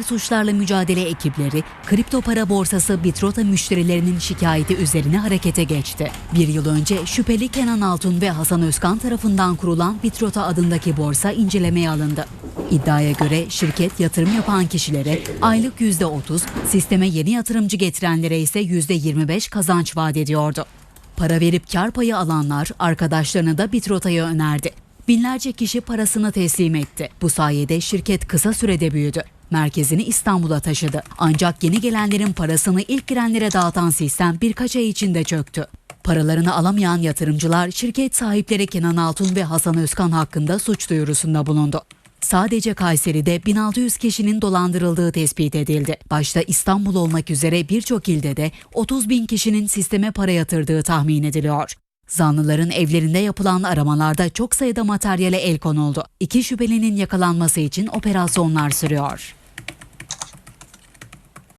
Suçlarla mücadele ekipleri kripto para borsası Bitrota müşterilerinin şikayeti üzerine harekete geçti. Bir yıl önce şüpheli Kenan Altun ve Hasan Özkan tarafından kurulan Bitrota adındaki borsa incelemeye alındı. İddiaya göre şirket yatırım yapan kişilere aylık %30, sisteme yeni yatırımcı getirenlere ise %25 kazanç vaat ediyordu. Para verip kar payı alanlar arkadaşlarını da Bitrota'ya önerdi. Binlerce kişi parasını teslim etti. Bu sayede şirket kısa sürede büyüdü. Merkezini İstanbul'a taşıdı. Ancak yeni gelenlerin parasını ilk girenlere dağıtan sistem birkaç ay içinde çöktü. Paralarını alamayan yatırımcılar şirket sahipleri Kenan Altun ve Hasan Özkan hakkında suç duyurusunda bulundu. Sadece Kayseri'de 1600 kişinin dolandırıldığı tespit edildi. Başta İstanbul olmak üzere birçok ilde de 30 bin kişinin sisteme para yatırdığı tahmin ediliyor. Zanlıların evlerinde yapılan aramalarda çok sayıda materyale el konuldu. İki şüphelinin yakalanması için operasyonlar sürüyor.